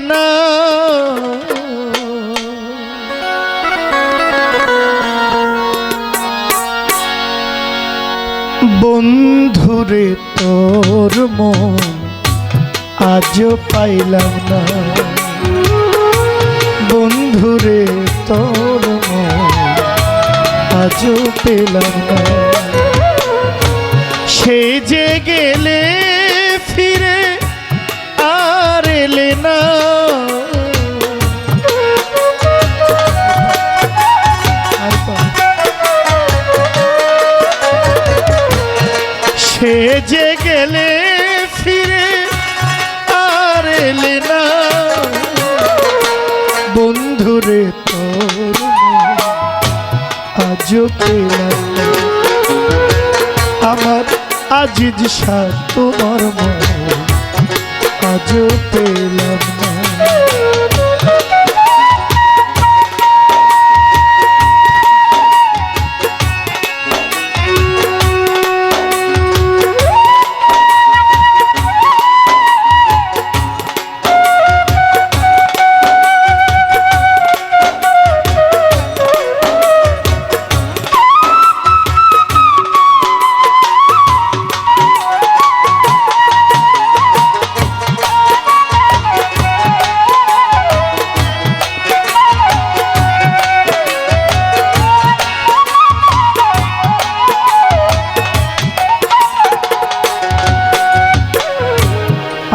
না। বন্ধুরে, তোর মন আজও পাইলাম না। বন্ধুরে, তোর মন আজও পেলাম না। সে যে গেলে যে গেলে ফিরে আর এলে না। বন্ধুরে তোর আজও আমার আজিজ সার তোমার মন আজও পেলাম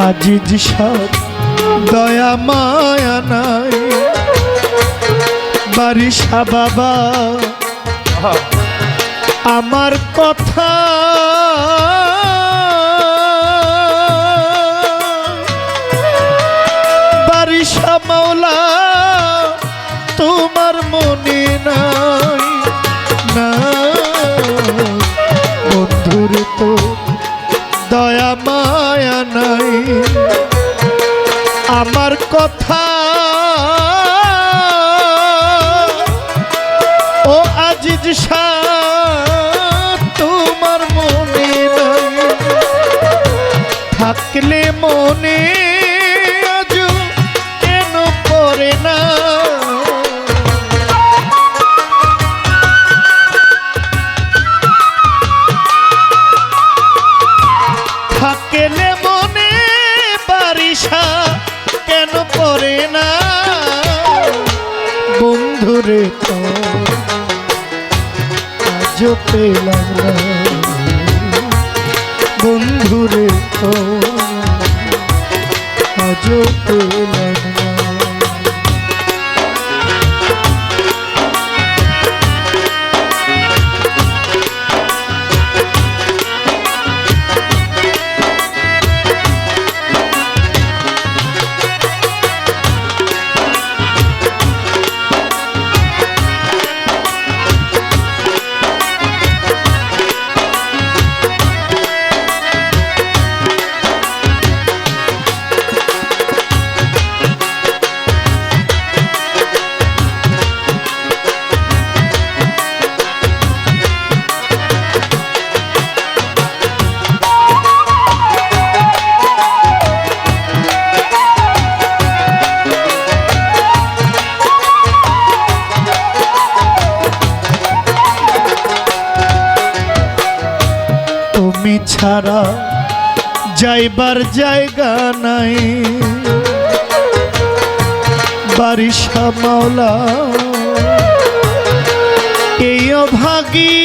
আজিজ সার দয়া মায়া নাই। বারিশা বাবা আমার কথা আমার কথা। ও আজিজ শাহ। বন্ধুরে আজ পেলাম না। বন্ধুরে আজ পেলাম ছাড়া যাইবার জায়গা নাই। বারিশা মাওলা এই অভাগী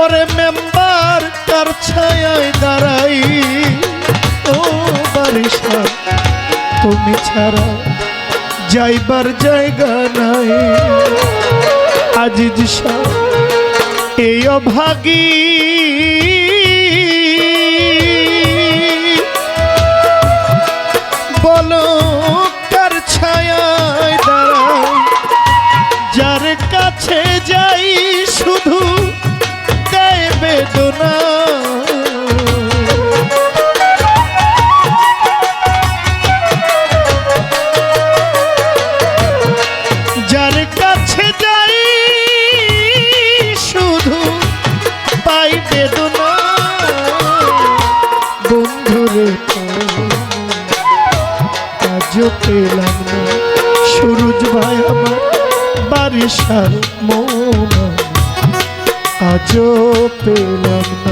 ওরে মেম্বার, তার ছায় দাঁড়াই। ও বারিশা, তুমি ছাড়া যাইবার জায়গা নাই। আজিজ শাহ এই অভাগী। বলো পেলাম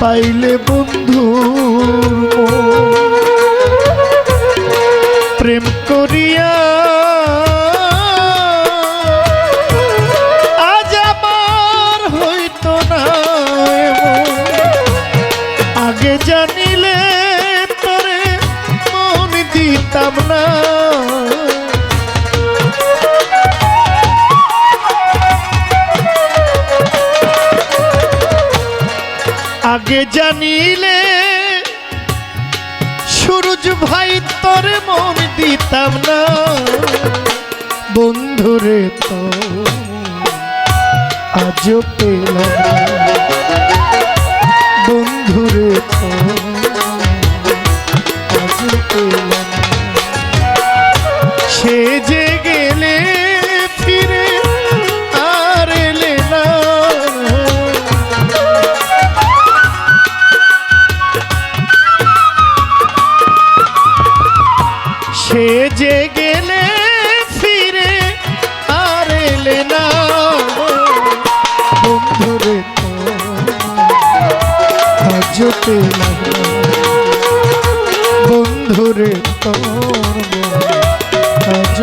পাইলে বন্ধু প্রেম করিয়া আজ আমার হইতো না আগে জানিলে তোরে মন দিতাম না। আগে জানিলে সুরজ ভাই তোর মন দিতাম না বন্ধুরে তো আজও পেলাম। বন্ধুরে তো সে গেলে ফিরে আর এলে না বন্ধুরে তো আজ পেলাম না। বন্ধুরে তোর আজ